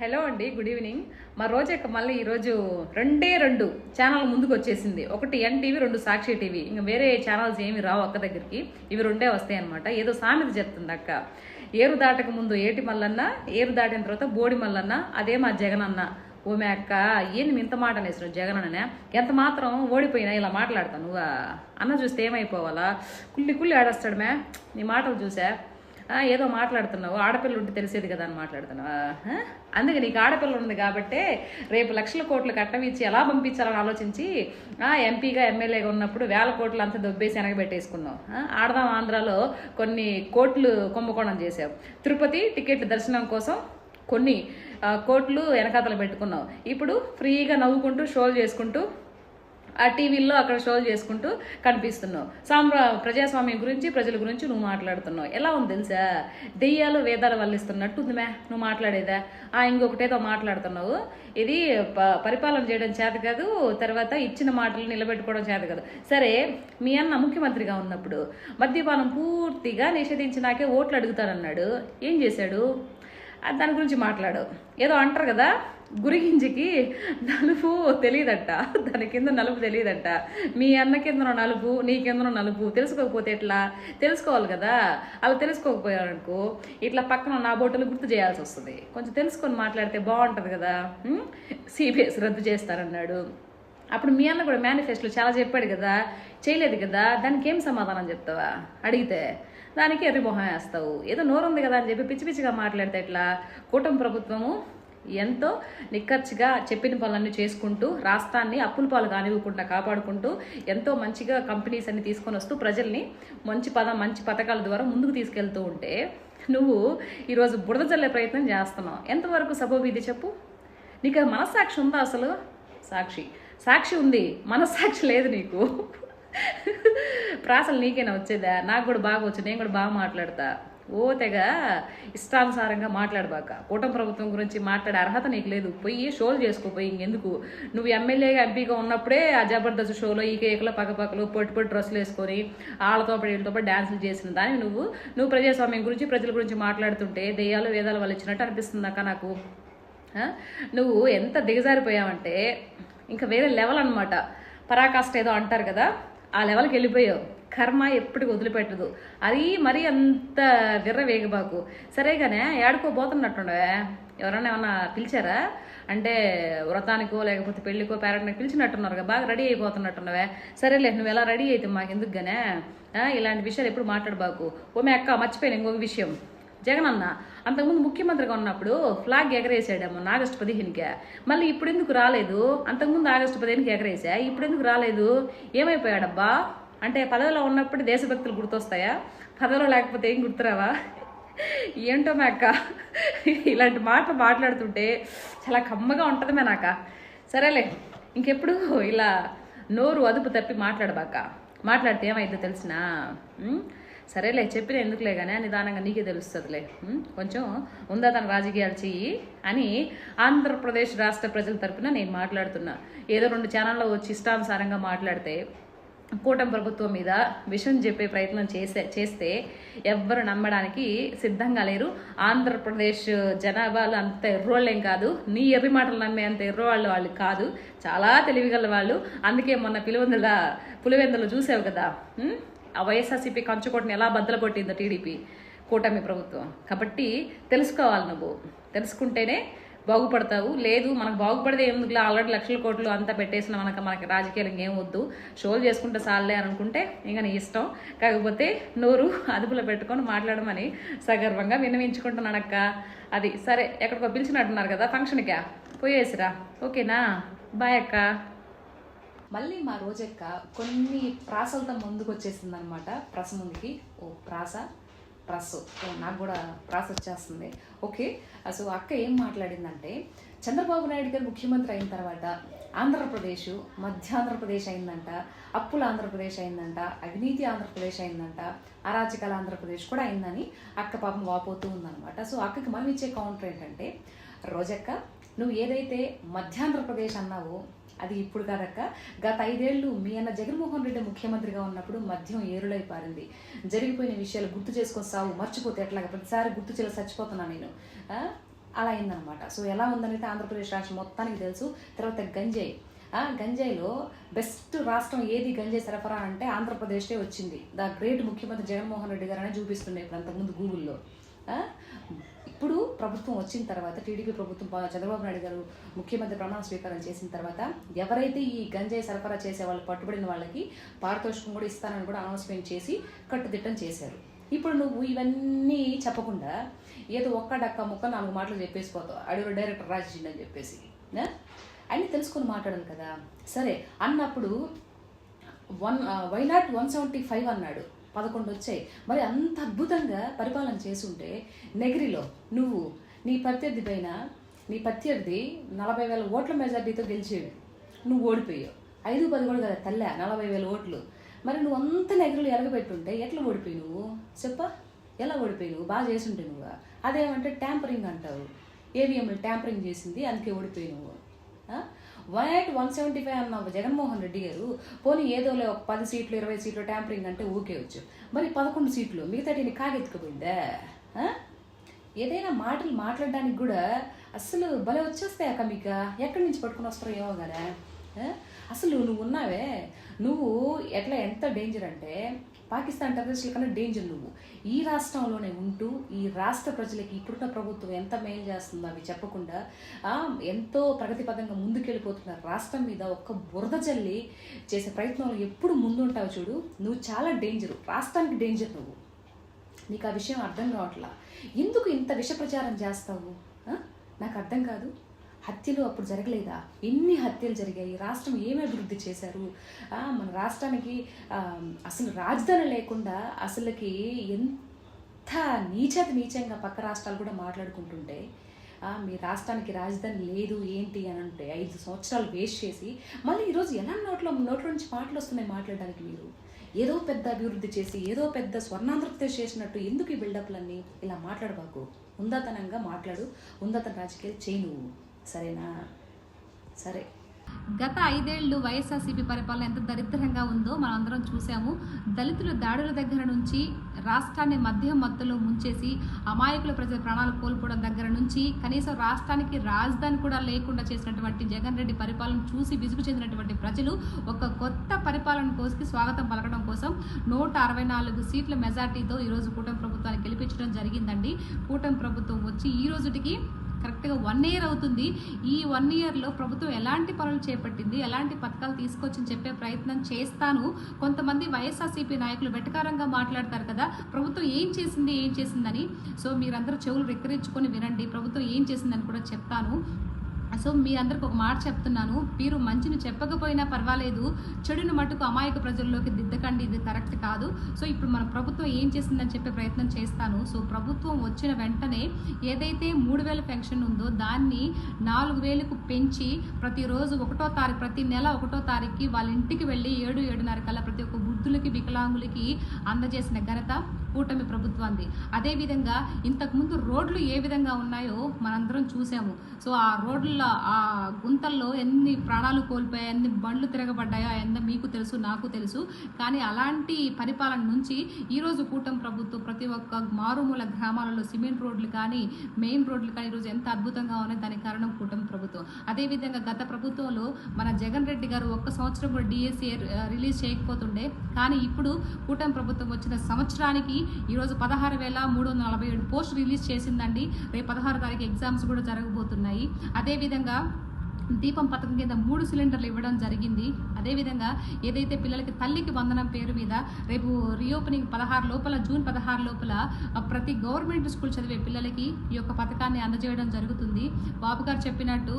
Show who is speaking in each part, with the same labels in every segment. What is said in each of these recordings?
Speaker 1: Hello అండి good evening. మా రోజక్క మళ్ళీ ఈరోజు రెండే రెండు ఛానల్ ముందుకు వచ్చేసింది. ఒకటి ఎన్టీవీ రెండు సాక్షి టీవీ. ఇంకా వేరే ఛానల్స్ ఏమి రావు అక్క దగ్గరికి. ఇవి రెండే వస్తాయి అనమాట ఏదో సామెత చెప్తుంది అక్క. ఏరు దాటక ముందు ఏటి మల్లన్న ఏరు దాటిన తర్వాత బోడి మల్లన్న అదే మా జగనన్న. ఓమె అక్క ఏంది మీ ఇంత మాట అనేసిన జగన్ అనే ఎంత మాత్రం ఓడిపోయినా ఇలా మాట్లాడతాను నువ్వు? అన్న చూస్తే ఏమైపోవాలా? కుళ్ళి కుళ్ళి ఆడేస్తాడు మే. నీ మాటలు చూసా? ఏదో మాట్లాడుతున్నావు ఆడపిల్ల ఉంటే తెలిసేది కదా అని మాట్లాడుతున్నావు. అందుకే నీకు ఆడపిల్ల ఉంది కాబట్టే రేపు లక్షల కోట్లు కట్టమిచ్చి ఎలా పంపించాలని ఆలోచించి ఎంపీగా ఎమ్మెల్యేగా ఉన్నప్పుడు వేల కోట్లు అంతా దొబ్బేసి వెనకబెట్టేసుకున్నావు ఆడదాం ఆంధ్రాలో కొన్ని కోట్లు కుంభకోణం చేసావు తిరుపతి టికెట్లు దర్శనం కోసం కొన్ని కోట్లు వెనకాతలు పెట్టుకున్నావు. ఇప్పుడు ఫ్రీగా నవ్వుకుంటూ షోలు చేసుకుంటూ ఆ టీవీల్లో అక్కడ షోలు చేసుకుంటూ కనిపిస్తున్నావు. సామ్రా ప్రజాస్వామ్యం గురించి ప్రజల గురించి నువ్వు మాట్లాడుతున్నావు. ఎలా ఉంది తెలుసా? దెయ్యాలు వేదాలు వల్లిస్తున్నట్టు ఉంది మే నువ్వు మాట్లాడేదా? ఆ ఇంకొకటేదో మాట్లాడుతున్నావు. ఇది ప- పరిపాలన చేయడం చేత కాదు తర్వాత ఇచ్చిన మాటలు నిలబెట్టుకోవడం చేత కాదు. సరే మీ అన్న ముఖ్యమంత్రిగా ఉన్నప్పుడు మద్యపానం పూర్తిగా నిషేధించినాకే ఓట్లు అడుగుతానన్నాడు. ఏం చేశాడు? దాని గురించి మాట్లాడు. ఏదో అంటారు కదా గురిగింజకి నలుపు తెలియదట. దాని కింద నలుపు తెలియదట. మీ అన్న కిందనో నలుపు నీ కిందనో నలుపు తెలుసుకోకపోతే ఎట్లా? తెలుసుకోవాలి కదా. అలా తెలుసుకోకపోయారనుకో ఇట్లా పక్కన నా బోటలు గుర్తు చేయాల్సి వస్తుంది. కొంచెం తెలుసుకొని మాట్లాడితే బాగుంటుంది కదా. సిబిఎస్ రద్దు చేస్తారన్నాడు. అప్పుడు మీ అన్న కూడా మేనిఫెస్టోలో చాలా చెప్పాడు కదా. చేయలేదు కదా. దానికి ఏం సమాధానం చెప్తావా? అడిగితే దానికి ఎర్రి మొహం వేస్తావు. ఏదో నోరుంది కదా అని చెప్పి పిచ్చి పిచ్చిగా మాట్లాడితే ఎట్లా? కూటమి ప్రభుత్వము ఎంతో నిక్కచ్చిగా చెప్పిన పనులన్నీ చేసుకుంటూ రాష్ట్రాన్ని అప్పుల పాలు కానివ్వకుండా కాపాడుకుంటూ ఎంతో మంచిగా కంపెనీస్ అన్ని తీసుకొని వస్తూ ప్రజల్ని మంచి పద మంచి పథకాల ద్వారా ముందుకు తీసుకెళ్తూ ఉంటే నువ్వు ఈరోజు బుడద చల్లే ప్రయత్నం చేస్తున్నావు. ఎంతవరకు సబోబీది చెప్పు? నీకు మనస్సాక్షి ఉందా అసలు? సాక్షి. సాక్షి ఉంది. మనస్సాక్షి లేదు నీకు. ప్రాసలు నీకేనా వచ్చేదా? నాకు కూడా బాగా వచ్చు నేను కూడా బాగా మాట్లాడతా. ఓ తెగ ఇష్టానుసారంగా మాట్లాడబాక. కూటమి ప్రభుత్వం గురించి మాట్లాడే అర్హత నీకు లేదు. పోయి షోలు చేసుకోపోయి ఇంకెందుకు? నువ్వు ఎమ్మెల్యేగా ఎంపీగా ఉన్నప్పుడే ఆ జబర్దస్త్ షోలో ఈ కేకులో పక్కపక్కలు పొట్టి పొట్టి డ్రెస్సులు వేసుకొని వాళ్ళతో పాటు వీళ్ళతో పాటు డ్యాన్సులు చేసిన దాన్ని నువ్వు నువ్వు ప్రజాస్వామ్యం గురించి ప్రజల గురించి మాట్లాడుతుంటే దెయ్యాలు వేదాలు వాళ్ళు ఇచ్చినట్టు అనిపిస్తుంది అక్క నాకు. నువ్వు ఎంత దిగజారిపోయావంటే ఇంకా వేరే లెవెల్ అనమాట పరాకాష్ట ఏదో అంటారు కదా? ఆ లెవెల్కి వెళ్ళిపోయావు. కర్మ ఎప్పటికి వదిలిపెట్టదు. అది మరీ అంత విర్ర వేగబాకు. సరేగానే ఏడుకోబోతున్నట్టుండవే ఎవరన్నా ఏమన్నా పిలిచారా? అంటే వ్రతానికో లేకపోతే పెళ్ళికో పేరెంట్కి పిలిచినట్టున్నారు బాగా రెడీ అయిపోతున్నట్టున్నవే. సరేలే నువ్వు ఎలా రెడీ అయితే మాకు ఎందుకుగానే ఇలాంటి విషయాలు ఎప్పుడు మాట్లాడబాకు ఓ మీ అక్క మర్చిపోయాను ఇంకొక విషయం. జగన్ అన్న అంతకుముందు ముఖ్యమంత్రిగా ఉన్నప్పుడు ఫ్లాగ్ ఎగరేసాడేమో ఆగస్టు పదిహేనుకే. మళ్ళీ ఇప్పుడు ఎందుకు రాలేదు? అంతకుముందు ఆగస్టు పదిహేనుకి ఎగరేసా? ఇప్పుడు ఎందుకు రాలేదు? ఏమైపోయాడబ్బా? అంటే పదవిలో ఉన్నప్పుడు దేశభక్తులు గుర్తొస్తాయా? పదవిలో లేకపోతే ఏం గుర్తురావా? ఏంటో మా అక్క ఇలాంటి మాటలు మాట్లాడుతుంటే చాలా కమ్మగా ఉంటుంది మే నాక సరేలే ఇంకెప్పుడు ఇలా నోరు అదుపు తప్పి మాట్లాడబాక. మాట్లాడితే ఏమైందో తెలిసినా? సరేలే చెప్పిన ఎందుకులే కానీ నిదానంగా నీకే తెలుస్తుందిలే. కొంచెం ఉందా తన రాజకీయాలు చెయ్యి అని ఆంధ్రప్రదేశ్ రాష్ట్ర ప్రజల తరపున నేను మాట్లాడుతున్నా. ఏదో రెండు ఛానల్లో వచ్చి ఇష్టానుసారంగా మాట్లాడితే కూటమి ప్రభుత్వం మీద విషయం చెప్పే ప్రయత్నం చేసే చేస్తే ఎవ్వరు నమ్మడానికి సిద్ధంగా లేరు. ఆంధ్రప్రదేశ్ జనాభాలు అంత ఎర్రోళ్ళేం కాదు. నీ ఎర్రి మాటలు నమ్మే అంత ఎర్రవాళ్ళు వాళ్ళు కాదు. చాలా తెలివిగల వాళ్ళు. అందుకే మొన్న పిలువెందుల పులివెందులు చూసావు కదా? ఆ వైఎస్ఆర్సీపీ కంచుకోటని ఎలా బద్దలు కొట్టిందో టీడీపీ కూటమి ప్రభుత్వం. కాబట్టి తెలుసుకోవాలి నువ్వు. తెలుసుకుంటేనే బాగుపడతావు. లేదు మనకు బాగుపడితే ఎందుకులే ఆల్రెడీ లక్షల కోట్లు అంతా పెట్టేసిన మనకు మనకి రాజకీయాలు ఇంకేం వద్దు. షోలు చేసుకుంటే సాలే అనుకుంటే ఇంకా నీ ఇష్టం. కాకపోతే నోరు అదుపులో పెట్టుకొని మాట్లాడమని సగర్వంగా విన్నవించుకుంటున్నానక్క అది సరే ఎక్కడికో పిలిచినట్టున్నారు కదా ఫంక్షన్కా. పోయేసిరా. ఓకేనా? బాయ్ అక్క. మళ్ళీ మా రోజక్క కొన్ని ప్రాసలతో ముందుకు వచ్చేసింది అనమాట ప్రస ముందుకి. ఓ ప్రాస ప్రస్. నాకు కూడా ప్రాస వచ్చేస్తుంది. ఓకే సో అక్క ఏం మాట్లాడిందంటే చంద్రబాబు నాయుడు గారు ముఖ్యమంత్రి అయిన తర్వాత ఆంధ్రప్రదేశ్ మధ్య ఆంధ్రప్రదేశ్ అయిందంట అప్పుల ఆంధ్రప్రదేశ్ అయిందంట అవినీతి ఆంధ్రప్రదేశ్ అయిందంట అరాచకాల ఆంధ్రప్రదేశ్ కూడా అయిందని అక్క పాపం వాపోతూ ఉందన్నమాట సో అక్కకి మనం ఇచ్చే కౌంటర్ ఏంటంటే రోజక్క నువ్వు ఏదైతే మధ్యాంధ్రప్రదేశ్ అన్నావో అది ఇప్పుడు కాదక్క. గత ఐదేళ్ళు మీ అన్న జగన్మోహన్ రెడ్డి ముఖ్యమంత్రిగా ఉన్నప్పుడు మద్యం ఏరులై పారింది. జరిగిపోయిన విషయాలు గుర్తు చేసుకొని సావు మర్చిపోతే ఎట్లాగా ప్రతిసారి గుర్తు చేయాలి చచ్చిపోతున్నా నేను. అలా అయిందనమాట సో ఎలా ఉందనైతే ఆంధ్రప్రదేశ్ రాష్ట్రం మొత్తానికి తెలుసు. తర్వాత గంజాయి. గంజాయిలో బెస్ట్ రాష్ట్రం ఏది? గంజాయి సరఫరా అంటే ఆంధ్రప్రదేశే వచ్చింది. ద గ్రేట్ ముఖ్యమంత్రి జగన్మోహన్ రెడ్డి గారు అనే చూపిస్తుండే ఇప్పుడు అంతకుముందు గూగుల్లో. ఇప్పుడు ప్రభుత్వం వచ్చిన తర్వాత టీడీపీ ప్రభుత్వం చంద్రబాబు నాయుడు గారు ముఖ్యమంత్రి ప్రమాణ స్వీకారం చేసిన తర్వాత ఎవరైతే ఈ గంజాయి సరఫరా చేసే వాళ్ళు పట్టుబడిన వాళ్ళకి పారితోషికం కూడా ఇస్తానని కూడా అనౌన్స్మెంట్ చేసి కట్టుదిట్టం చేశారు. ఇప్పుడు నువ్వు ఇవన్నీ చెప్పకుండా ఏదో ఒక్క డక్క ముక్క నాలుగు మాటలు చెప్పేసిపోతావు అడుగు డైరెక్టర్ రాజేసిండి అని చెప్పేసి ఆ? అన్నీ తెలుసుకొని మాట్లాడాలి కదా. సరే అన్నప్పుడు one why not one seventy five అన్నాడు. పదకొండు వచ్చాయి. మరి అంత అద్భుతంగా పరిపాలన చేసుంటే నెగిరిలో నువ్వు నీ ప్రత్యర్థి పైన నీ ప్రత్యర్థి నలభై వేల ఓట్ల మెజార్టీతో గెలిచేవి. నువ్వు ఓడిపోయావు. ఐదు పది కూడా కదా తల్లే నలభై వేల ఓట్లు. మరి నువ్వు అంత నెగిరిలో ఎరగబెట్టుంటే ఎట్లా ఓడిపోయి నువ్వు? చెప్పా. ఎలా ఓడిపోయి నువ్వు? బాగా చేసుంటే నువ్వు. అదేమంటే ట్యాంపరింగ్ అంటావు. ఏవిఎంలు ట్యాంపరింగ్ చేసింది అందుకే ఓడిపోయి నువ్వు. One eight one seventy five అన్న జగన్మోహన్ రెడ్డి గారు? పోనీ ఏదోలే ఒక పది సీట్లు ఇరవై సీట్లు ట్యాంపరింగ్ అంటే ఊకే వచ్చు. మరి పదకొండు సీట్లు మిగతాటిని కాగెత్తుకుపోయిందా ఏదైనా మాటలు మాట్లాడడానికి కూడా అస్సలు భలే వచ్చేస్తాయి అక్క మీకు? ఎక్కడి నుంచి పట్టుకుని వస్తారో ఏమో కదా అసలు నువ్వు ఉన్నావే? నువ్వు ఎట్లా ఎంత డేంజర్ అంటే పాకిస్తాన్ టెర్రరిస్టుల కన్నా డేంజర్ నువ్వు. ఈ రాష్ట్రంలోనే ఉంటూ ఈ రాష్ట్ర ప్రజలకి ఇప్పుడున్న ప్రభుత్వం ఎంత మేలు చేస్తుందో అవి చెప్పకుండా ఎంతో ప్రగతిపదంగా ముందుకెళ్ళిపోతున్న రాష్ట్రం మీద ఒక్క బురద చల్లి చేసే ప్రయత్నంలో ఎప్పుడు ముందుంటావు చూడు నువ్వు చాలా డేంజర్ రాష్ట్రానికి డేంజర్ నువ్వు. నీకు ఆ విషయం అర్థం కావట్లా? ఎందుకు ఇంత విష ప్రచారం చేస్తావు నాకు అర్థం కాదు. హత్యలు అప్పుడు జరగలేదా? ఎన్ని హత్యలు జరిగాయి? రాష్ట్రం ఏమి అభివృద్ధి చేశారు? మన రాష్ట్రానికి అసలు రాజధాని లేకుండా అసలుకి ఎంత నీచత నీచంగా పక్క రాష్ట్రాలు కూడా మాట్లాడుకుంటుంటే మీ రాష్ట్రానికి రాజధాని లేదు ఏంటి అని అంటే ఐదు సంవత్సరాలు వేస్ట్ చేసి మళ్ళీ ఈరోజు ఎలా నోట్లో నోట్ల నుంచి మాటలు వస్తున్నాయి మాట్లాడడానికి మీరు? ఏదో పెద్ద అభివృద్ధి చేసి ఏదో పెద్ద స్వర్ణాంధ్రప్రదేశ్ చేసినట్టు ఎందుకు ఈ బిల్డప్లన్నీ ఇలా మాట్లాడబాకు. ఉందాతనంగా మాట్లాడు ఉందాతన రాజకీయాలు చేయి నువ్వు. సరేనా? సరే.
Speaker 2: గత ఐదేళ్ళు వైఎస్ఆర్సీపీ పరిపాలన ఎంత దరిద్రంగా ఉందో మనం అందరం చూసాము దళితుల దాడుల దగ్గర నుంచి రాష్ట్రాన్ని మధ్య మత్తులో ముంచేసి అమాయకుల ప్రజల ప్రాణాలు కోల్పోవడం దగ్గర నుంచి కనీసం రాష్ట్రానికి రాజధాని కూడా లేకుండా చేసినటువంటి జగన్ రెడ్డి పరిపాలన చూసి విసుగు చెందినటువంటి ప్రజలు ఒక కొత్త పరిపాలన కోసి స్వాగతం పలకడం కోసం నూట అరవై నాలుగు సీట్ల మెజార్టీతో ఈరోజు కూటమి ప్రభుత్వాన్ని గెలిపించడం జరిగిందండి. కూటమి ప్రభుత్వం వచ్చి ఈ రోజుటికి కరెక్ట్గా వన్ ఇయర్ అవుతుంది. ఈ వన్ ఇయర్లో ప్రభుత్వం ఎలాంటి పనులు చేపట్టింది? ఎలాంటి పథకాలు తీసుకొచ్చి చెప్పే ప్రయత్నం చేస్తాను. కొంతమంది వైఎస్ఆర్సీపీ నాయకులు వెటకారంగా మాట్లాడతారు కదా ప్రభుత్వం ఏం చేసింది ఏం చేసిందని. సో మీరందరూ చెవులు రెక్కరించుకొని వినండి. ప్రభుత్వం ఏం చేసిందని కూడా చెప్తాను. సో మీ అందరికి ఒక మాట చెప్తున్నాను. మీరు మంచిని చెప్పకపోయినా పర్వాలేదు. చెడుని మటుకు అమాయక ప్రజల్లోకి దిద్దకండి. ఇది కరెక్ట్ కాదు. సో ఇప్పుడు మన ప్రభుత్వం ఏం చేసిందని చెప్పే ప్రయత్నం చేస్తాను. సో ప్రభుత్వం వచ్చిన వెంటనే ఏదైతే మూడు వేల పెన్షన్ ఉందో దాన్ని నాలుగు వేలకు పెంచి ప్రతిరోజు ఒకటో తారీఖు ప్రతి నెల ఒకటో తారీఖుకి వాళ్ళ ఇంటికి వెళ్ళి ఏడు ఏడున్నర కల్లా ప్రతి ఒక్క వృద్ధులకి వికలాంగులకి అందజేసిన ఘనత. కూటమి ప్రభుత్వాన్ని. అదేవిధంగా ఇంతకుముందు రోడ్లు ఏ విధంగా ఉన్నాయో మనందరం చూసాము. సో ఆ రోడ్ల ఆ గుంతల్లో ఎన్ని ప్రాణాలు కోల్పోయాయి ఎన్ని బండ్లు తిరగబడ్డాయో ఎంత మీకు తెలుసు నాకు తెలుసు. కానీ అలాంటి పరిపాలన నుంచి ఈరోజు కూటమి ప్రభుత్వం ప్రతి ఒక్క మారుమూల గ్రామాలలో సిమెంట్ రోడ్లు కానీ మెయిన్ రోడ్లు కానీ ఈరోజు ఎంత అద్భుతంగా ఉన్నాయి దానికి కారణం కూటమి ప్రభుత్వం. అదేవిధంగా గత ప్రభుత్వంలో మన జగన్ రెడ్డి గారు ఒక్క సంవత్సరం కూడా డిఎస్సీ రిలీజ్ చేయకపోతుండే. కానీ ఇప్పుడు కూటమి ప్రభుత్వం వచ్చిన సంవత్సరానికి ఈరోజు పదహారు వేల మూడు వందల నలభై ఏడు పోస్ట్ రిలీజ్ చేసిందండి. రేపు పదహారు తారీఖు ఎగ్జామ్స్ కూడా జరగబోతున్నాయి. అదేవిధంగా దీపం పథకం కింద మూడు సిలిండర్లు ఇవ్వడం జరిగింది. అదేవిధంగా ఏదైతే పిల్లలకి తల్లికి వందనం పేరు మీద రేపు రీఓపెనింగ్ పదహారు లోపల జూన్ పదహారు లోపల ప్రతి గవర్నమెంట్ స్కూల్ చదివే పిల్లలకి ఈ యొక్క పథకాన్ని అందజేయడం జరుగుతుంది. బాబు గారు చెప్పినట్టు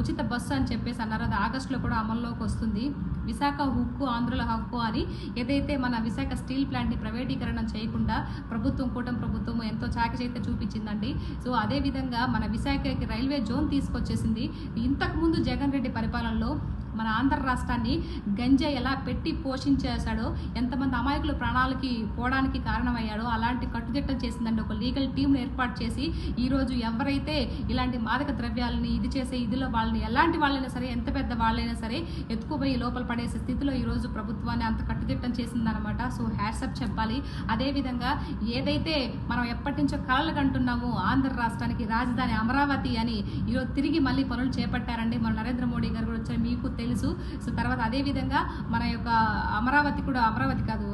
Speaker 2: ఉచిత బస్సు అని చెప్పేసి అన్నారు. అది ఆగస్టులో కూడా అమల్లోకి వస్తుంది. విశాఖ హక్కు ఆంధ్రుల హక్కు అని ఏదైతే మన విశాఖ స్టీల్ ప్లాంట్ని ప్రైవేటీకరణ చేయకుండా ప్రభుత్వం కూటమి ప్రభుత్వం ఎంతో చాకచైతే చూపించిందండి. సో అదేవిధంగా మన విశాఖకి రైల్వే జోన్ తీసుకొచ్చేసింది. ఇంతకుముందు జగన్ రెడ్డి పరిపాలనలో మన ఆంధ్ర రాష్ట్రాన్ని గంజా ఎలా పెట్టి పోషించేశాడో ఎంతమంది అమాయకులు ప్రాణాలకి పోవడానికి కారణమయ్యాడో అలాంటి కట్టుదిట్టం చేసిందండి ఒక లీగల్ టీంను ఏర్పాటు చేసి ఈరోజు ఎవరైతే ఇలాంటి మాదక ద్రవ్యాలని ఇది చేసే ఇదిలో వాళ్ళని ఎలాంటి వాళ్ళైనా సరే ఎంత పెద్ద వాళ్ళైనా సరే ఎత్తుకుపోయి లోపల పడేసే స్థితిలో ఈరోజు ప్రభుత్వాన్ని అంత కట్టుదిట్టం చేసిందనమాట సో హ్యాట్సప్ చెప్పాలి. అదేవిధంగా ఏదైతే మనం ఎప్పటి నుంచో కలలు కంటున్నామో ఆంధ్ర రాష్ట్రానికి రాజధాని అమరావతి అని ఈరోజు తిరిగి మళ్ళీ పనులు చేపట్టారండి మన నరేంద్ర మోడీ గారు కూడా వచ్చారు. మీకు తెలుసు. సో తర్వాత అదేవిధంగా మన యొక్క అమరావతి కూడా అమరావతి కాదు